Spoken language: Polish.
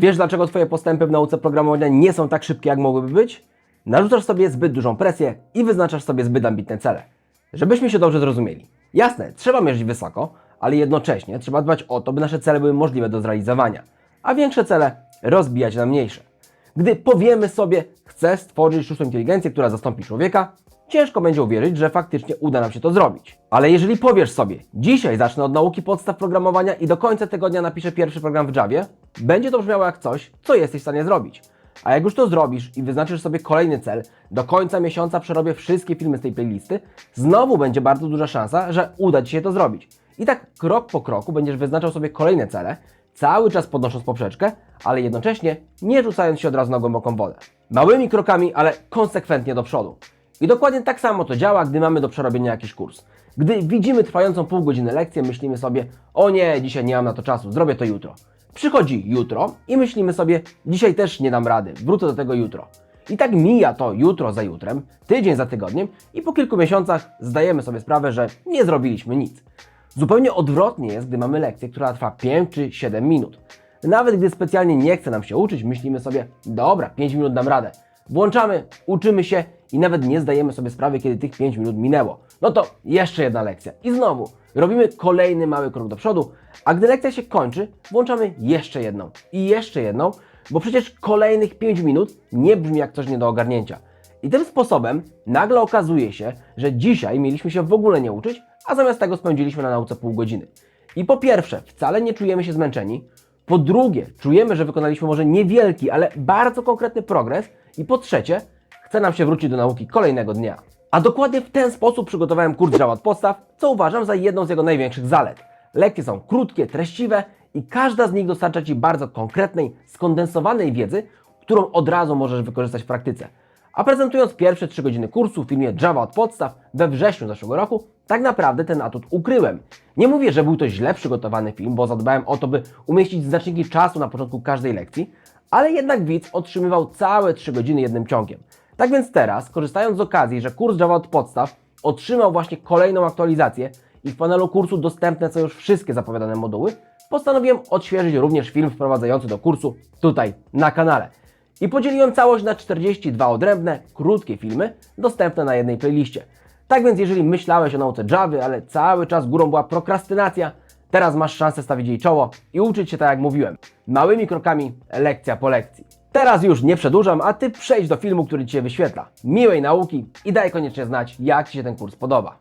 Wiesz, dlaczego Twoje postępy w nauce programowania nie są tak szybkie, jak mogłyby być? Narzucasz sobie zbyt dużą presję i wyznaczasz sobie zbyt ambitne cele. Żebyśmy się dobrze zrozumieli. Jasne, trzeba mierzyć wysoko, ale jednocześnie trzeba dbać o to, by nasze cele były możliwe do zrealizowania, a większe cele rozbijać na mniejsze. Gdy powiemy sobie, chcę stworzyć sztuczną inteligencję, która zastąpi człowieka, ciężko będzie uwierzyć, że faktycznie uda nam się to zrobić. Ale jeżeli powiesz sobie, dzisiaj zacznę od nauki podstaw programowania i do końca tygodnia napiszę pierwszy program w Javie, będzie to brzmiało jak coś, co jesteś w stanie zrobić. A jak już to zrobisz i wyznaczysz sobie kolejny cel, do końca miesiąca przerobię wszystkie filmy z tej playlisty, znowu będzie bardzo duża szansa, że uda Ci się to zrobić. I tak krok po kroku będziesz wyznaczał sobie kolejne cele, cały czas podnosząc poprzeczkę, ale jednocześnie nie rzucając się od razu na głęboką wodę. Małymi krokami, ale konsekwentnie do przodu. I dokładnie tak samo to działa, gdy mamy do przerobienia jakiś kurs. Gdy widzimy trwającą pół godziny lekcję, myślimy sobie, o nie, dzisiaj nie mam na to czasu, zrobię to jutro. Przychodzi jutro i myślimy sobie, dzisiaj też nie dam rady, wrócę do tego jutro. I tak mija to jutro za jutrem, tydzień za tygodniem i po kilku miesiącach zdajemy sobie sprawę, że nie zrobiliśmy nic. Zupełnie odwrotnie jest, gdy mamy lekcję, która trwa 5 czy 7 minut. Nawet gdy specjalnie nie chce nam się uczyć, myślimy sobie, dobra, 5 minut dam radę. Włączamy, uczymy się i nawet nie zdajemy sobie sprawy, kiedy tych 5 minut minęło. No to jeszcze jedna lekcja. I znowu robimy kolejny mały krok do przodu, a gdy lekcja się kończy, włączamy jeszcze jedną i jeszcze jedną, bo przecież kolejnych 5 minut nie brzmi jak coś nie do ogarnięcia. I tym sposobem nagle okazuje się, że dzisiaj mieliśmy się w ogóle nie uczyć, a zamiast tego spędziliśmy na nauce pół godziny. I po pierwsze, wcale nie czujemy się zmęczeni. Po drugie, czujemy, że wykonaliśmy może niewielki, ale bardzo konkretny progres. I po trzecie, chce nam się wrócić do nauki kolejnego dnia. A dokładnie w ten sposób przygotowałem kurs Java od podstaw, co uważam za jedną z jego największych zalet. Lekcje są krótkie, treściwe i każda z nich dostarcza Ci bardzo konkretnej, skondensowanej wiedzy, którą od razu możesz wykorzystać w praktyce. A prezentując pierwsze 3 godziny kursu w filmie Java od podstaw we wrześniu zeszłego roku, tak naprawdę ten atut ukryłem. Nie mówię, że był to źle przygotowany film, bo zadbałem o to, by umieścić znaczniki czasu na początku każdej lekcji, ale jednak widz otrzymywał całe 3 godziny jednym ciągiem. Tak więc teraz, korzystając z okazji, że kurs Java od podstaw otrzymał właśnie kolejną aktualizację i w panelu kursu dostępne są już wszystkie zapowiadane moduły, postanowiłem odświeżyć również film wprowadzający do kursu tutaj na kanale. I podzieliłem całość na 42 odrębne, krótkie filmy dostępne na jednej playliście. Tak więc jeżeli myślałeś o nauce Java, ale cały czas górą była prokrastynacja, teraz masz szansę stawić jej czoło i uczyć się tak jak mówiłem. Małymi krokami, lekcja po lekcji. Teraz już nie przedłużam, a Ty przejdź do filmu, który Ci się wyświetla. Miłej nauki i daj koniecznie znać, jak Ci się ten kurs podoba.